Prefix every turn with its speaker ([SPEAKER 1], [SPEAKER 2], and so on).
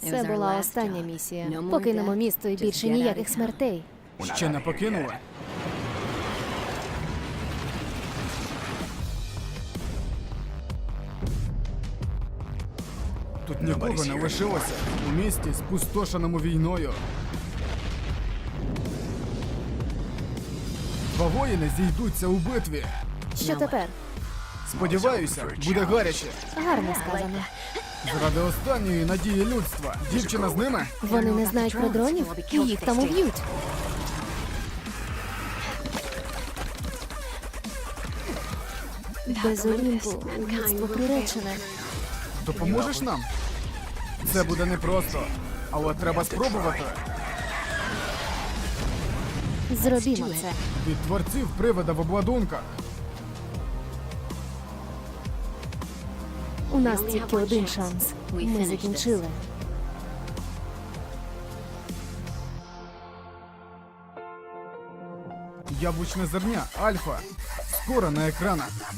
[SPEAKER 1] Це була остання місія. Покинемо місто і більше ніяких смертей.
[SPEAKER 2] Ще не покинули? Тут нікого не лишилося у місті, спустошеному війною. Два воїни зійдуться у битві.
[SPEAKER 1] Що тепер?
[SPEAKER 2] Сподіваюся, буде гаряче.
[SPEAKER 1] Гарно сказано.
[SPEAKER 2] Заради останньої надії людства. Дівчина з ними?
[SPEAKER 1] Вони не знають про дронів і їх там уб'ють. Без Олімпу людство приречене.
[SPEAKER 2] Допоможеш нам? Це буде непросто, але треба спробувати.
[SPEAKER 1] Зробімо це.
[SPEAKER 2] Від творців привида в обладунках.
[SPEAKER 1] У нас тільки один шанс. Ми закінчили.
[SPEAKER 2] Яблучне зерня, альфа. Скоро на екранах.